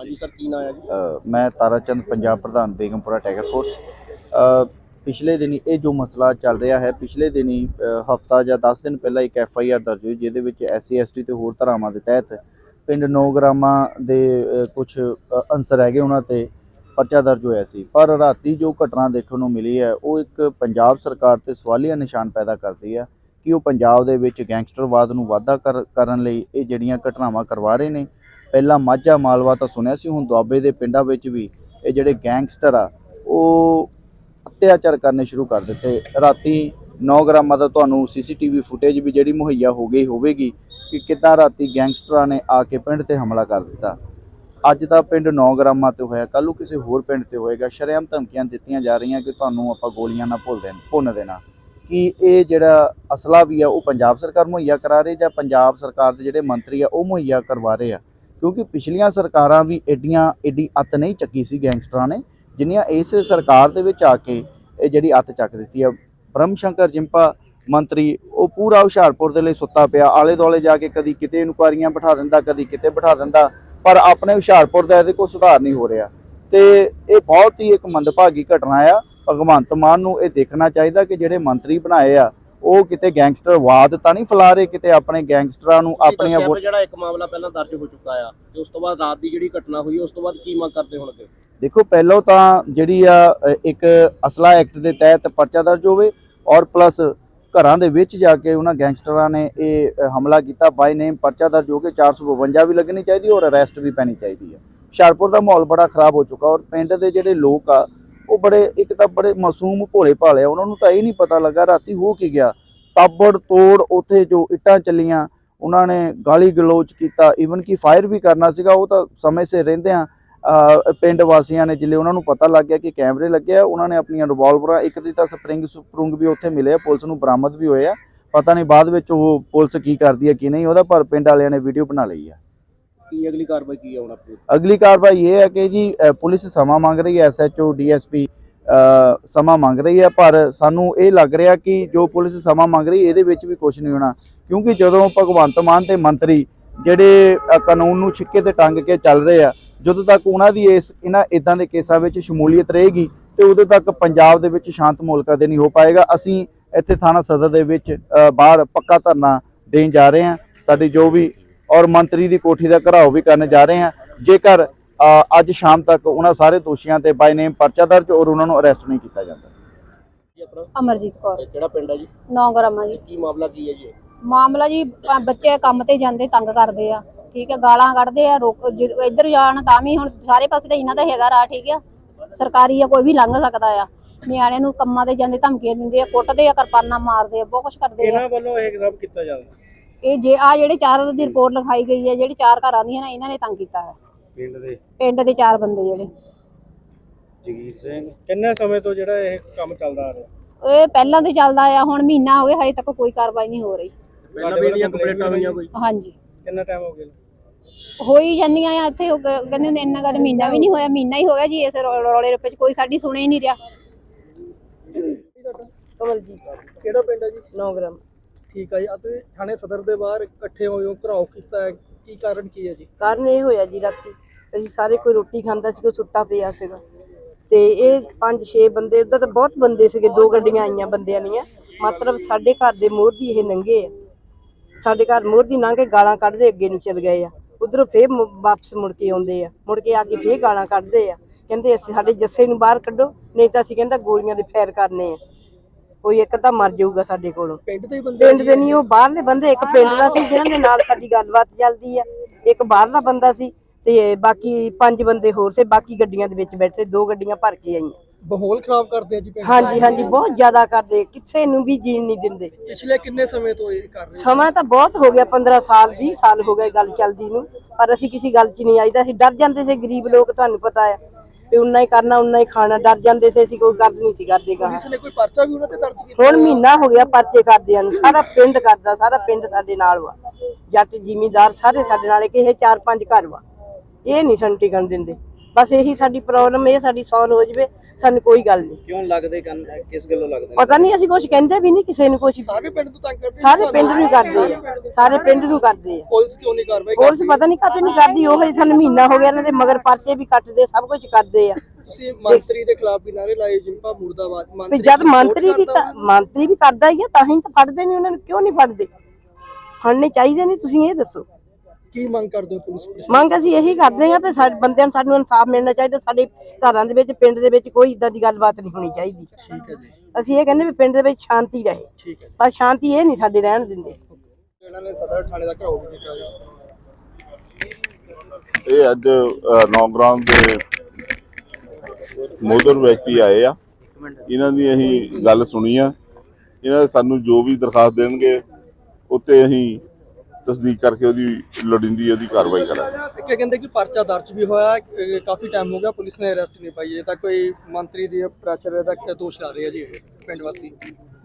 ਹਾਂਜੀ ਸਰ ਕੀ ਨਾਂ ਹੈ ਜੀ? ਅ, ਮੈਂ ਤਾਰਾਚੰਦ ਪੰਜਾਬ ਪ੍ਰਧਾਨ ਬੇਗਮਪੁਰਾ ਟਾਈਗਰ ਫੋਰਸ। ਪਿਛਲੇ ਦਿਨੀ ਇਹ ਜੋ ਮਸਲਾ ਚੱਲ ਰਿਹਾ ਹੈ ਪਿਛਲੇ ਦਿਨੀ ਹਫਤਾ ਜਾਂ 10 ਦਿਨ ਪਹਿਲਾਂ ਇੱਕ ਐਫ ਆਈ ਆਰ ਦਰਜ ਹੋਈ ਜਿਹਦੇ ਵਿੱਚ ਐਸਸੀ ਐਸਟੀ ਤੇ ਹੋਰ ਧਾਰਾਵਾਂ ਦੇ ਤਹਿਤ ਪਿੰਡ ਨੌਗਰਾਮਾ ਦੇ ਕੁਝ ਅਨਸਰ ਹੈਗੇ ਉਹਨਾਂ ਤੇ ਪਰਚਾ ਦਰਜ ਹੋਇਆ ਸੀ। ਪਰ ਰਾਤੀ ਜੋ ਘਟਨਾ ਦੇਖਣ ਨੂੰ ਮਿਲੀ ਹੈ ਉਹ ਇੱਕ ਪੰਜਾਬ ਸਰਕਾਰ ਤੇ ਸਵਾਲੀਆ ਨਿਸ਼ਾਨ ਪੈਦਾ ਕਰਦੀ ਹੈ ਕਿ ਉਹ ਪੰਜਾਬ ਦੇ ਵਿੱਚ ਗੈਂਗਸਟਰਵਾਦ ਨੂੰ ਵਾਧਾ ਕਰ- ਕਰਨ ਲਈ ਇਹ ਜਿਹੜੀਆਂ ਘਟਨਾਵਾਂ ਕਰਵਾ ਰਹੇ ਨੇ ਪਹਿਲਾਂ ਮਾਝਾ ਮਾਲਵਾ ਤਾਂ ਸੁਣਿਆ ਸੀ, ਹੁਣ ਦੁਆਬੇ ਦੇ ਪਿੰਡਾਂ ਵਿੱਚ ਵੀ ਇਹ ਜਿਹੜੇ ਗੈਂਗਸਟਰ ਆ, ਉਹ ਅਤਿਆਚਾਰ ਕਰਨੇ ਸ਼ੁਰੂ ਕਰ ਦਿੱਤੇ। ਰਾਤੀ 9 ਗ੍ਰਾਮਾਂ ਦਾ ਤੁਹਾਨੂੰ ਸੀਸੀਟੀਵੀ ਫੁਟੇਜ ਵੀ ਜਿਹੜੀ ਮੁਹੱਈਆ ਹੋ ਗਈ ਹੋਵੇਗੀ ਕਿ ਕਿੱਦਾਂ ਰਾਤੀ ਗੈਂਗਸਟਰਾਂ ਨੇ ਆ ਕੇ ਪਿੰਡ ਤੇ ਹਮਲਾ ਕਰ ਦਿੱਤਾ। ਅੱਜ ਦਾ ਪਿੰਡ 9 ਗ੍ਰਾਮਾਂ ਤੇ ਹੋਇਆ, ਕੱਲ੍ਹ ਨੂੰ ਕਿਸੇ ਹੋਰ ਪਿੰਡ ਤੇ ਹੋਏਗਾ। ਸ਼ਰੇਆਮ ਧਮਕੀਆਂ ਦਿੱਤੀਆਂ ਜਾ ਰਹੀਆਂ ਕਿ ਤੁਹਾਨੂੰ ਆਪਾਂ ਗੋਲੀਆਂ ਨਾ ਭੁੱਲ ਦੇਣ, ਭੁੰਨ ਦੇਣਾ। ਕਿ ਇਹ ਜਿਹੜਾ ਅਸਲਾ ਵੀ ਆ, ਉਹ ਪੰਜਾਬ ਸਰਕਾਰ ਮੁਹੱਈਆ ਕਰਾ ਰਹੀ ਜਾਂ ਪੰਜਾਬ ਸਰਕਾਰ ਦੇ ਜਿਹੜੇ ਮੰਤਰੀ ਆ, ਉਹ ਮੁਹੱਈਆ ਕਰਵਾ ਰਹੇ ਆ? ਕਿਉਂਕਿ ਪਿਛਲੀਆਂ ਸਰਕਾਰਾਂ ਵੀ ਐਡੀਆਂ, ਐਡੀ ਅੱਤ ਨਹੀਂ ਚੱਕੀ ਸੀ ਗੈਂਗਸਟਰਾਂ ਨੇ, ਜਿੰਨੀਆਂ ਇਸ ਸਰਕਾਰ ਦੇ ਵਿੱਚ ਆ ਕੇ ਇਹ ਜਿਹੜੀ ਅੱਤ ਚੱਕ ਦਿੱਤੀ ਆ। ਬ੍ਰਹਮ ਸ਼ੰਕਰ ਜਿੰਪਾ ਮੰਤਰੀ, ਉਹ ਪੂਰਾ ਹੁਸ਼ਿਆਰਪੁਰ ਦੇ ਲਈ ਸੁੱਤਾ ਪਿਆ। ਆਲੇ ਦੁਆਲੇ ਜਾ ਕੇ ਕਦੀ ਕਿਤੇ ਇਨਕੁਆਰੀਆਂ ਬਿਠਾ ਦਿੰਦਾ, ਕਦੀ ਕਿਤੇ ਬਿਠਾ ਦਿੰਦਾ, ਪਰ ਆਪਣੇ ਹੁਸ਼ਿਆਰਪੁਰ ਦਾ ਇਹਦੇ ਕੋਈ ਸੁਧਾਰ ਨਹੀਂ ਹੋ ਰਿਹਾ। ਤੇ ਇਹ ਬਹੁਤ ਹੀ ਇੱਕ ਮੰਦਭਾਗੀ ਘਟਨਾ ਆ। ਭਗਵੰਤ ਮਾਨ ਨੂੰ ਇਹ ਦੇਖਣਾ ਚਾਹੀਦਾ ਕਿ ਜਿਹੜੇ ਮੰਤਰੀ ਬਣਾਏ ਆ ਉਹ ਕਿਤੇ ਗੈਂਗਸਟਰਵਾਦ ਤਾਂ ਨਹੀਂ ਫੈਲਾ ਰਹੇ ਕਿਤੇ ਆਪਣੇ ਗੈਂਗਸਟਰਾਂ ਨੂੰ ਆਪਣੀਆਂ ਵੋਟ ਜਿਹੜਾ ਇੱਕ ਮਾਮਲਾ ਪਹਿਲਾਂ ਦਰਜ ਹੋ ਚੁੱਕਾ ਆ ਤੇ ਉਸ ਤੋਂ ਬਾਅਦ ਰਾਤ ਦੀ ਜਿਹੜੀ ਘਟਨਾ ਹੋਈ ਉਸ ਤੋਂ ਬਾਅਦ ਕੀ ਮੰਗ ਕਰਦੇ ਹੋਣਗੇ? ਦੇਖੋ ਪਹਿਲਾਂ ਤਾਂ ਜਿਹੜੀ ਆ ਇੱਕ ਅਸਲਾ ਐਕਟ ਦੇ ਤਹਿਤ ਪਰਚਾ ਦਰਜ ਹੋਵੇ ਔਰ ਪਲੱਸ ਘਰਾਂ ਦੇ ਵਿੱਚ ਜਾ ਕੇ ਉਹਨਾਂ ਗੈਂਗਸਟਰਾਂ ਨੇ ਇਹ ਹਮਲਾ ਕੀਤਾ ਬਾਈ ਨੇਮ ਪਰਚਾ ਦਰਜ ਹੋ ਕੇ 452 ਵੀ ਲੱਗਣੀ ਚਾਹੀਦੀ ਔਰ ਅਰੈਸਟ ਵੀ ਪੈਣੀ ਚਾਹੀਦੀ ਹੈ। ਹੁਸ਼ਿਆਰਪੁਰ ਦਾ ਮਾਹੌਲ ਬੜਾ ਖਰਾਬ ਹੋ ਚੁੱਕਾ ਔਰ ਪਿੰਡ ਦੇ ਜਿਹੜੇ ਲੋਕ ਆ ਉਹ ਬੜੇ, ਇੱਕ ਤਾਂ ਬੜੇ ਮਾਸੂਮ ਭੋਲੇ ਭਾਲੇ ਆ, ਉਹਨਾਂ ਨੂੰ ਤਾਂ ਇਹ ਨਹੀਂ ਪਤਾ ਲੱਗਾ ਰਾਤੀ ਹੋ ਕੀ ਗਿਆ। ਤਾਬੜ ਤੋੜ ਉੱਥੇ ਜੋ ਇੱਟਾਂ ਚੱਲੀਆਂ, ਉਹਨਾਂ ਨੇ ਗਾਲੀ ਗਲੋਚ ਕੀਤਾ ਈਵਨ ਕਿ ਫਾਇਰ ਵੀ ਕਰਨਾ ਸੀਗਾ, ਉਹ ਤਾਂ ਸਮੇਂ ਸਿਰ ਰਹਿੰਦੇ ਆ। ਪਿੰਡ ਵਾਸੀਆਂ ਨੇ ਜਿੱਲੇ ਉਹਨਾਂ ਨੂੰ ਪਤਾ ਲੱਗ ਗਿਆ ਕਿ ਕੈਮਰੇ ਲੱਗੇ ਆ, ਉਹਨਾਂ ਨੇ ਆਪਣੀਆਂ ਰਿਵਾਲਵਰਾਂ ਇੱਕ ਦੀ ਤਾਂ ਸਪਰਿੰਗ ਸਪਰੁੰਗ ਵੀ ਉੱਥੇ ਮਿਲੇ ਆ, ਪੁਲਿਸ ਨੂੰ ਬਰਾਮਦ ਵੀ ਹੋਏ ਆ। ਪਤਾ ਨਹੀਂ ਬਾਅਦ ਵਿੱਚ ਉਹ ਪੁਲਿਸ ਕੀ ਕਰਦੀ ਹੈ ਕੀ ਨਹੀਂ, ਉਹਦਾ ਪਰ ਪਿੰਡ ਵਾਲਿਆਂ ਨੇ ਵੀਡੀਓ ਬਣਾ ਲਈ ਆ। ਕੀ ਅਗਲੀ ਕਾਰਵਾਈ ਕੀ ਹੈ ਹੁਣ ਆਪਣੀ ਅਗਲੀ ਕਾਰਵਾਈ ਇਹ ਹੈ ਕਿ ਜੀ ਪੁਲਿਸ ਸਮਾਂ ਮੰਗ ਰਹੀ ਹੈ ਐਸਐਚਓ ਡੀਐਸਪੀ ਸਮਾਂ ਮੰਗ ਰਹੀ ਹੈ, ਪਰ ਸਾਨੂੰ ਇਹ ਲੱਗ ਰਿਹਾ ਕਿ ਜੋ ਪੁਲਿਸ ਸਮਾਂ ਮੰਗ ਰਹੀ, ਇਹਦੇ ਵਿੱਚ ਵੀ ਕੁਝ ਨਹੀਂ ਹੋਣਾ। ਕਿਉਂਕਿ ਜਦੋਂ ਭਗਵੰਤ ਮਾਨ ਤੇ ਮੰਤਰੀ ਜਿਹੜੇ ਕਾਨੂੰਨ ਨੂੰ ਛਿੱਕੇ ਤੇ ਟੰਗ ਕੇ ਚੱਲ ਰਹੇ ਆ, ਜਦੋਂ ਤੱਕ ਉਹਨਾਂ ਦੀ ਇਸ, ਇਹਨਾਂ ਇਦਾਂ ਦੇ ਕੇਸਾਂ ਵਿੱਚ ਸ਼ਮੂਲੀਅਤ ਰਹੇਗੀ, ਤੇ ਉਦੋਂ ਤੱਕ ਪੰਜਾਬ ਦੇ ਵਿੱਚ ਸ਼ਾਂਤ ਮਾਹੌਲ ਕਦੇ ਨਹੀਂ ਹੋ ਪਾਏਗਾ। ਅਸੀਂ ਇੱਥੇ ਥਾਣਾ ਸਦਰ ਦੇ ਵਿੱਚ ਬਾਹਰ ਪੱਕਾ ਧਰਨਾ ਦੇਣ ਜਾ ਰਹੇ ਹਾਂ। ਸਾਡੀ ਜੋ ਵੀ ਔਰ ਮੰਤਰੀ ਦੀ ਕੋਠੀ ਦਾ ਘਰਾਓ ਵੀ ਕਰਨ ਜਾ ਰਹੇ ਹਾਂ। ਜੇਕਰ ਅੱਜ ਸ਼ਾਮ ਤੱਕ ਉਹਨਾਂ ਸਾਰੇ ਦੋਸ਼ੀਆਂ ਤੇ ਬਾਈ ਨੇਮ ਪਰਚਾ ਦਰਜ ਔਰ ਉਹਨਾਂ ਨੂੰ ਅਰੈਸਟ ਨਹੀਂ ਕੀਤਾ ਜਾਂਦਾ। ਜੀ ਆਪਣਾ? ਅਮਰਜੀਤ ਕੌਰ। ਇਹ ਕਿਹੜਾ ਪਿੰਡ ਹੈ ਜੀ? 9 ਗ੍ਰਾਮਾਂ ਜੀ। ਕੀ ਮਾਮਲਾ ਕੀ ਹੈ ਜੀ? ਮਾਮਲਾ ਜੀ ਬੱਚੇ ਕੰਮ ਤੇ ਜਾਂਦੇ ਤੰਗ ਕਰਦੇ ਆ। ਠੀਕ ਹੈ ਗਾਲਾਂ ਕੱਢਦੇ ਆ ਇੱਧਰ ਜਾਣ ਤਾਂ ਵੀ ਹੁਣ ਸਾਰੇ ਪਾਸੇ ਤਾਂ ਇਹਨਾਂ ਦਾ ਹੈਗਾ ਰਾਹ ਠੀਕ ਆ। ਸਰਕਾਰੀ ਆ ਕੋਈ ਵੀ ਲੰਘ ਸਕਦਾ ਆ। ਨਿਆਣਿਆਂ ਨੂੰ ਕੰਮਾਂ ਤੇ ਜਾਂਦੇ ਧਮਕੀਆਂ ਦਿੰਦੇ ਆ ਕੁੱਟਦੇ ਆ ਕਿਰਪਾਨਾਂ ਮਾਰਦੇ ਆ ਬਹੁਤ ਕੁਝ ਕਰਦੇ ਆ। ਵੱਲੋਂ ਇਹ ਸਭ ਕੀਤਾ ਜਾਂਦਾ। ਇਹ ਜੇ ਆ ਜਿਹੜੇ ਚਾਰ ਦੀ ਰਿਪੋਰਟ ਲਿਖਾਈ ਗਈ ਹੈ ਜਿਹੜੀ ਚਾਰ ਘਰਾਂ ਦੀਆਂ ਨੇ ਇਹਨਾਂ ਨੇ ਤੰਗ ਕੀਤਾ ਹੈ। ਪਿੰਡ ਦੇ? ਪਿੰਡ ਦੇ ਚਾਰ ਬੰਦੇ ਜਿਹੜੇ। ਜਗੀਰ ਸਿੰਘ। ਕਿੰਨੇ ਸਮੇਂ ਤੋਂ ਜਿਹੜਾ ਇਹ ਕੰਮ ਚੱਲਦਾ ਆ ਰਿਹਾ? ਇਹ ਪਹਿਲਾਂ ਤੋਂ ਚੱਲਦਾ ਆ ਹੁਣ ਮਹੀਨਾ ਹੋ ਗਿਆ ਹਜੇ ਤੱਕ ਕੋਈ ਕਾਰਵਾਈ ਨਹੀਂ ਹੋ ਰਹੀ। ਪਹਿਲਾਂ ਵੀ ਇਹਦੀਆਂ ਕੰਪਲੇਂਟਾਂ ਹੋਈਆਂ ਕੋਈ? ਹਾਂਜੀ। ਕਿੰਨਾ ਟਾਈਮ ਹੋ ਗਿਆ? ਹੋਈ ਜਾਂਦੀਆਂ ਆ ਇੱਥੇ ਉਹ ਕ- ਕਹਿੰਦੇ ਹੁੰਦੇ ਇੰਨਾ ਗੱਲ ਮਹੀਨਾ ਵੀ ਨਹੀਂ ਹੋਇਆ ਮਹੀਨਾ ਹੀ ਹੋ ਗਿਆ ਜੀ ਇਸ ਰੌ- ਰੌਲੇ ਰੱਪੇ 'ਚ ਕੋਈ ਸਾਡੀ ਸੁਣੇ ਹੀ ਨਹੀਂ ਰਿਹਾ। ਕਮਲਜੀਤ। ਕਿਹੜਾ ਪਿੰਡ ਹੈ ਜੀ? 9 ਗ੍ਰਾਮ ਠੀਕ ਹੈ ਜੀ। ਆ ਥਾਣੇ ਸਦਰ ਦੇ ਬਾਹਰ ਇਕੱਠੇ ਹੋਏ ਹੋ, ਘਰਾਓ ਕੀਤਾ ਹੈ। ਕੀ ਕਾਰਨ ਕੀ ਹੈ ਜੀ? ਕਾਰਨ ਇਹ ਹੋਇਆ ਜੀ ਰਾਤੀ। ਅਸੀਂ ਸਾਰੇ ਕੋਈ ਰੋਟੀ ਖਾਂਦਾ ਸੀ, ਕੋਈ ਸੁੱਤਾ ਪਿਆ ਸੀਗਾ। ਤੇ ਇਹ ਪੰਜ, ਛੇ ਬੰਦੇ, ਉਧਰ ਤਾਂ ਬਹੁਤ ਬੰਦੇ ਸੀਗੇ, ਦੋ ਗੱਡੀਆਂ ਆਈਆਂ ਬੰਦਿਆਂ ਦੀਆਂ। ਮਤਲਬ ਸਾਡੇ ਘਰ ਦੇ ਮੋਹਰ ਦੀ ਇਹ ਨੰਗੇ ਆ। ਸਾਡੇ ਘਰ ਮੋਹਰ ਦੀ ਲੰਘ ਕੇ ਗਾਲਾਂ ਕੱਢਦੇ ਅੱਗੇ ਨੂੰ ਚਲ ਗਏ ਆ। ਉਧਰੋਂ ਫੇਰ ਵਾਪਸ ਮੁੜ ਕੇ ਆਉਂਦੇ ਆ। ਮੁੜ ਕੇ ਆ ਕੇ ਫੇਰ ਗਾਲਾਂ ਕੱਢਦੇ ਆ। ਕਹਿੰਦੇ ਅਸੀਂ ਸਾਡੇ ਜੱਸੇ ਨੂੰ ਬਾਹਰ ਕੱਢੋ, ਨਹੀਂ ਤਾਂ ਅਸੀਂ ਕਹਿੰਦਾ ਗੋਲੀਆਂ ਦੇ ਫੈਰ ਕਰਨੇ ਆ। ਕੋਈ ਇੱਕ ਤਾਂ ਮਰ ਜਾਊਗਾ ਸਾਡੇ ਕੋਲੋਂ। ਪਿੰਡ ਤੋਂ ਹੀ ਬੰਦੇ ਪਿੰਡ ਦੇ ਨਹੀਂ ਉਹ ਬਾਹਰਲੇ ਬੰਦੇ ਇੱਕ ਪਿੰਡ ਦਾ ਸੀ ਜਿਹਨਾਂ ਦੇ ਨਾਲ ਸਾਡੀ ਗੱਲਬਾਤ ਚੱਲਦੀ ਆ। ਇੱਕ ਬਾਹਰਲਾ ਬੰਦਾ ਸੀ ਤੇ ਬਾਕੀ ਪੰਜ ਬੰਦੇ ਹੋਰ ਸੀ ਬਾਕੀ ਗੱਡੀਆਂ ਦੇ ਵਿੱਚ ਬੈਠੇ ਦੋ ਗੱਡੀਆਂ ਭਰ ਕੇ ਆਈਆਂ। ਮਾਹੌਲ ਖਰਾਬ ਕਰਦੇ ਆ ਜੀ ਪਿੰਡ ਦਾ। ਹਾਂਜੀ ਹਾਂਜੀ ਬਹੁਤ ਜ਼ਿਆਦਾ ਕਰਦੇ ਕਿਸੇ ਨੂੰ ਵੀ ਜੀਣ ਨਹੀਂ ਦਿੰਦੇ। ਪਿਛਲੇ ਕਿੰਨੇ ਸਮੇਂ ਤੋਂ ਇਹ ਕਰ ਰਹੇ ਸਮਾਂ ਤਾਂ ਬਹੁਤ ਹੋ ਗਿਆ 15 ਸਾਲ 20 ਸਾਲ ਹੋ ਗਏ ਗੱਲ ਚੱਲਦੀ ਨੂੰ ਪਰ ਅਸੀਂ ਕਿਸੇ ਗੱਲ 'ਚ ਨਹੀਂ ਆਈਦਾ ਅਸੀਂ ਡਰ ਜਾਂਦੇ ਸੀ ਗਰੀਬ ਲੋਕ ਤੁਹਾਨੂੰ ਪਤਾ ਆ। ਵੀ ਉਨਾ ਹੀ ਕਰਨਾ ਉਨਾ ਹੀ ਖਾਣਾ ਡਰ ਜਾਂਦੇ ਸੀ ਅਸੀਂ ਕੋਈ ਗੱਲ ਨਹੀਂ ਸੀ ਕਰਦੇ ਗਾ ਪੁਲਿਸ ਨੇ ਕੋਈ ਪਰਚਾ ਵੀ ਉਹਨਾਂ ਤੇ ਦਰਜ ਕੀਤਾ? ਹੁਣ ਮਹੀਨਾ ਹੋ ਗਿਆ ਪਰਚੇ ਕਰਦਿਆਂ ਨੂੰ ਸਾਰਾ ਪਿੰਡ ਕਰਦਾ ਸਾਰਾ ਪਿੰਡ ਸਾਡੇ ਨਾਲ ਵਾ। ਜੱਟ ਜ਼ਿਮੀਂਦਾਰ ਸਾਰੇ ਸਾਡੇ ਨਾਲ ਕਿਸੇ ਚਾਰ ਪੰਜ ਘਰ ਵਾ। ਇਹ ਨਹੀਂ ਸਾਨੂੰ ਟਿਕਣ ਦਿੰਦੇ। ਬਸ ਇਹੀ ਸਾਡੀ ਪ੍ਰੋਬਲਮ ਇਹ ਸਾਡੀ ਸੋਲਵ ਹੋ ਜਵੇ ਸਾਨੂੰ ਕੋਈ ਗੱਲ ਨਹੀਂ। ਕਿਉਂ ਲੱਗਦੇ ਕੰਨ ਕਿਸ ਗੱਲੋਂ ਲੱਗਦੇ? ਪਤਾ ਨਹੀਂ ਅਸੀਂ ਕੁਝ ਕਹਿੰਦੇ ਵੀ ਨਹੀਂ ਕਿਸੇ ਨੂੰ ਕੁਝ ਸਾਰੇ ਪਿੰਡ ਤੋਂ ਤੰਗ ਕਰਦੇ ਸਾਰੇ ਪਿੰਡ ਨੂੰ ਕਰਦੇ ਆ। ਸਾਰੇ ਪਿੰਡ ਨੂੰ। ਕਰਦੇ ਆ। ਪੁਲਿਸ ਕਿਉਂ ਨਹੀਂ ਕਾਰਵਾਈ ਪੁਲਿਸ ਪਤਾ ਨਹੀਂ ਕਾਤੇ ਨਹੀਂ ਕਰਦੀ ਉਹ ਹੀ ਸਾਨੂੰ ਮਹੀਨਾ ਹੋ ਗਿਆ ਇਹਨਾਂ ਦੇ ਮਗਰ ਪਰਚੇ ਵੀ ਕੱਟਦੇ ਸਭ ਕੁਝ ਕਰਦੇ ਆ। ਤੁਸੀਂ ਮੰਤਰੀ ਦੇ ਖਿਲਾਫ ਵੀ ਨਾਰੇ ਲਾਏ ਜਿੰਪਾ ਮੁਰਦਾਬਾਦ ਮੰਤਰੀ ਜਦ ਮੰਤਰੀ ਵੀ ਕਰਦਾ ਤਾਂ- ਮੰਤਰੀ ਵੀ ਕਰਦਾ ਹੀ ਆ ਤਾਂ ਹੀ ਤਾਂ ਫੜਦੇ ਨਹੀਂ ਉਹਨਾਂ ਨੂੰ ਕਿਉਂ ਨਹੀਂ ਫੜਦੇ? ਫੜਨੇ ਚਾਹੀਦੇ ਨਹੀਂ ਤੁਸੀਂ ਇਹ ਦੱਸੋ। ਕੀ ਮੰਗ ਕਰਦੇ ਹੋ ਪੁਲਿਸ ਪ੍ਰਸ਼ਾਸਨ? ਮੰਗ ਅਸੀਂ ਇਹੀ ਕਰਦੇ ਹਾਂ ਵੀ ਸਾਡੇ ਬੰਦਿਆਂ ਨੂੰ ਸਾਨੂੰ ਇਨਸਾਫ ਮਿਲਣਾ ਚਾਹੀਦਾ ਸਾਡੇ ਘਰਾਂ ਦੇ ਵਿੱਚ ਪਿੰਡ ਦੇ ਵਿੱਚ ਕੋਈ ਇਦਾਂ ਦੀ ਗੱਲਬਾਤ ਨਹੀਂ ਹੋਣੀ ਚਾਹੀਦੀ। ਠੀਕ ਹੈ ਜੀ। ਅਸੀਂ ਇਹ ਕਹਿੰਦੇ ਵੀ ਪਿੰਡ ਦੇ ਵਿੱਚ ਸ਼ਾਂਤੀ ਰਹੇ। ਠੀਕ ਹੈ ਜੀ। ਪਰ ਸ਼ਾਂਤੀ ਇਹ ਨਹੀਂ ਸਾਡੇ ਰਹਿਣ ਦਿੰਦੇ। ਇਹਨਾਂ ਨੇ ਸਦਰ ਥਾਣੇ ਦਾ ਘਰਾਓ ਵੀ ਕੀਤਾ ਹੋਇਆ ਇਹ ਅੱਜ ਨੌਗਰਾਮ ਦੇ ਮੋਦਰ ਵਿਅਕਤੀ ਆਏ ਆ। ਇਹਨਾਂ ਦੀ ਅਸੀਂ ਗੱਲ ਸੁਣੀ ਆ। ਇਹਨਾਂ ਸਾਨੂੰ ਜੋ ਵੀ ਦਰਖਾਸਤ ਦੇਣਗੇ ਉੱਤੇ ਅਸੀਂ ਤਸਦੀਕ ਕਰਕੇ ਉਹਦੀ ਲੋੜੀਂਦੀ ਉਹਦੀ ਕਾਰਵਾਈ ਕਰਾਂਗੇ। ਕਿ ਕਹਿੰਦੇ ਕਿ ਪਰਚਾ ਦਰਜ ਵੀ ਹੋਇਆ ਅਹ ਕਾਫੀ ਟਾਈਮ ਹੋ ਗਿਆ ਪੁਲਿਸ ਨੇ ਅਰੈਸਟ ਨਹੀਂ ਪਾਈ ਇਹ ਤਾਂ ਕੋਈ ਮੰਤਰੀ ਦੀ ਪ੍ਰੈਸ਼ਰ ਦਾ ਦੋਸ਼ ਲਾ ਰਹੇ ਆ ਜੀ ਇਹ ਪਿੰਡ ਵਾਸੀ।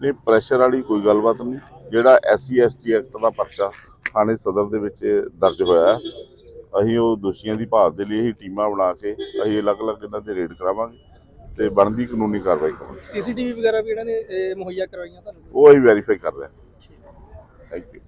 ਨਹੀਂ ਪ੍ਰੈਸ਼ਰ ਵਾਲੀ ਕੋਈ ਗੱਲਬਾਤ ਨਹੀਂ। ਜਿਹੜਾ ਐਸਸੀ ਐਸਟੀ ਐਕਟ ਦਾ ਪਰਚਾ ਥਾਣੇ ਸਦਰ ਦੇ ਵਿੱਚ ਦਰਜ ਹੋਇਆ ਹੈ, ਅਸੀਂ ਉਹ ਦੋਸ਼ੀਆਂ ਦੀ ਭਾਲ ਦੇ ਲਈ ਅਸੀਂ ਟੀਮਾਂ ਬਣਾ ਕੇ ਅਸੀਂ ਅਲੱਗ-ਅਲੱਗ ਇਹਨਾਂ ਦੇ ਰੇਡ ਕਰਾਵਾਂਗੇ ਤੇ ਬਣਦੀ ਕਾਨੂੰਨੀ ਕਾਰਵਾਈ ਕਰਾਂਗੇ। ਸੀਸੀਟੀਵੀ ਵਗੈਰਾ ਵੀ ਇਹਨਾਂ ਨੇ ਅਹ, ਮੁਹੱਈਆ ਕਰਵਾਈਆਂ ਤੁਹਾਨੂੰ? ਉਹ ਅਸੀਂ ਵੈਰੀਫਾਈ ਕਰ ਰਹੇ ਹਾਂ। Thank you